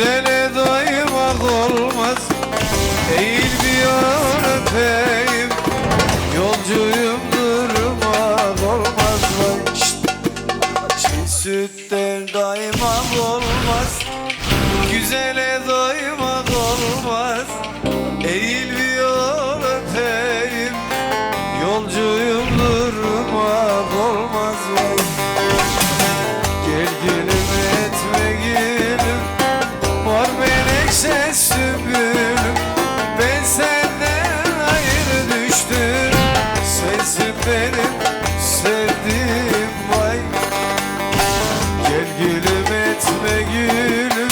Güzel Sensin benim sevdiğim vay. Gel gülüm etme gülüm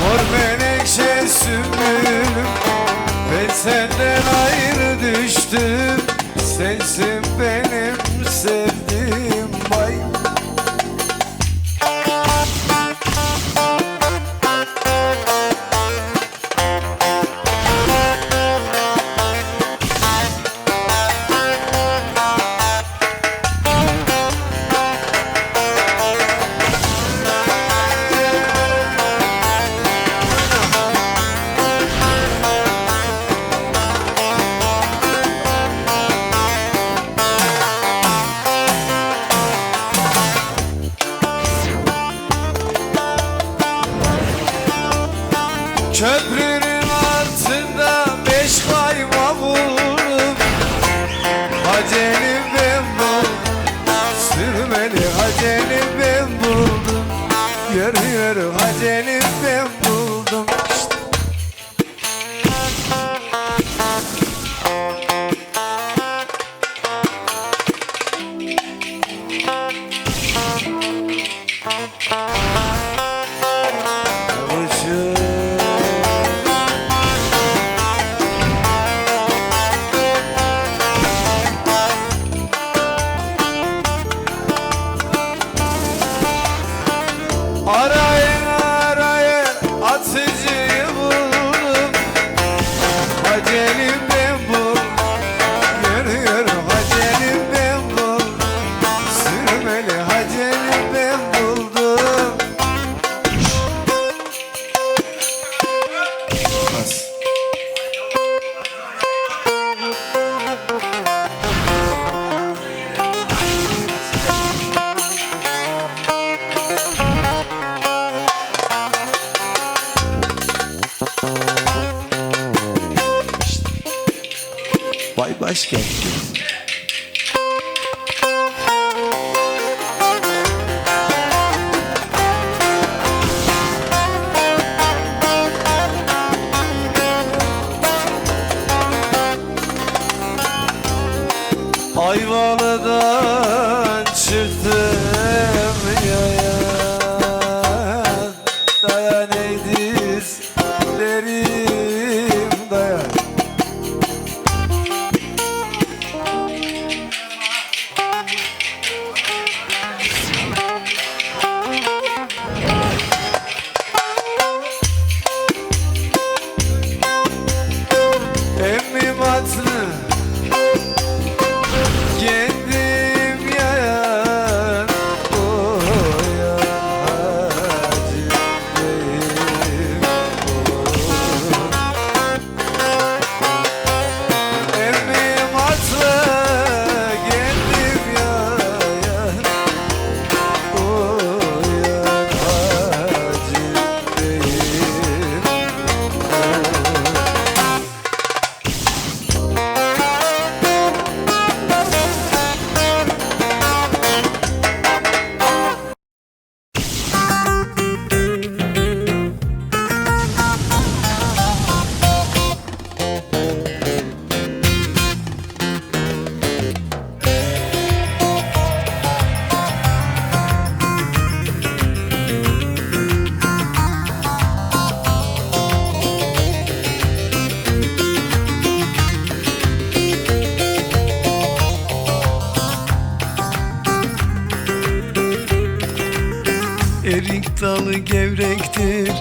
Mor menekşe sümbülüm Ben senden ayrı düştüm Sensin benim sevdiğim Köprünün altında beş kayma buldum Hacelim ben buldum. Sürmeli hacelim ben buldum. Yürü yürü hacelim ben buldum Vay başkent. Erik dalı gevrektir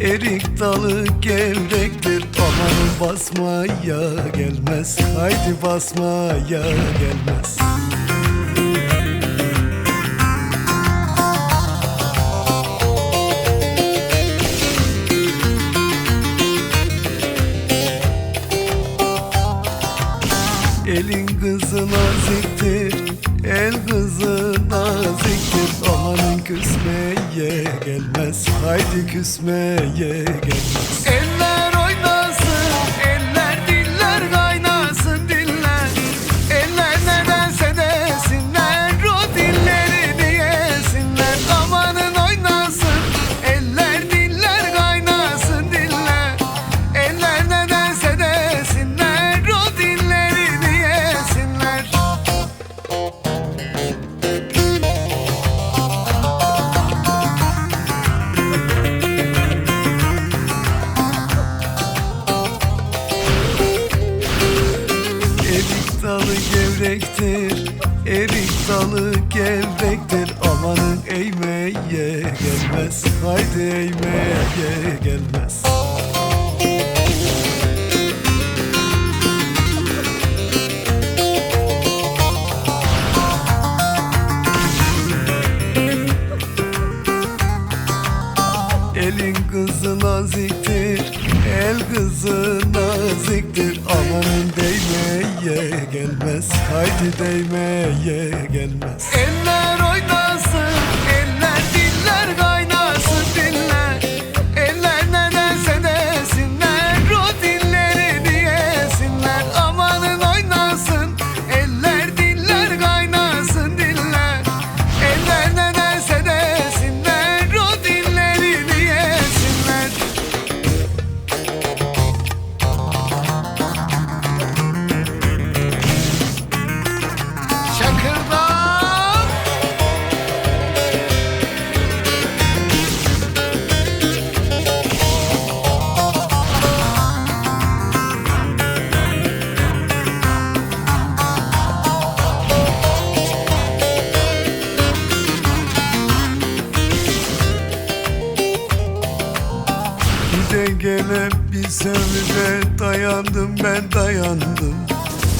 Erik dalı gevrektir. Aman basmaya gelmez Haydi basmaya gelmez. Elin kızı naziktir El kızı naziktir Amanın küsmeye gelmez Haydi küsmeye gelmez. Eller gevrektir Erik dalı gevrektir Amanın eğmeye gelmez. Haydi eğmeye gelmez. Elin kızı naziktir. El kızı naziktir. Amanın değmeye gelmez. Haydi değmeye gelmez. Eller gele bir sövüde dayandım ben dayandım.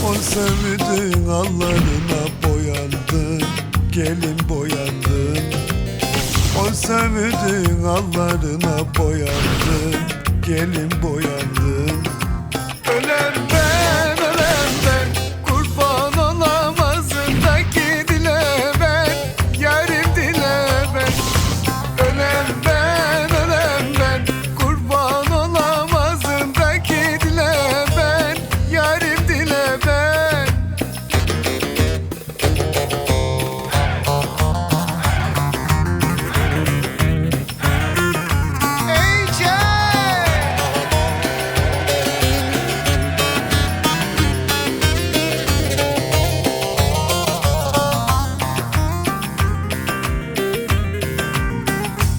O sövüdün allarına boyandım Gelin boyandım. O sövüdün allarına boyandım Gelin boyandım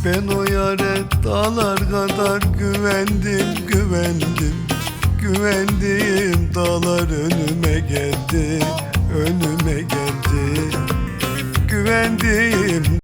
Ben o yare dağlar kadar güvendim güvendim Güvendiğim dağlar önüme geldi önüme geldi. Güvendiğim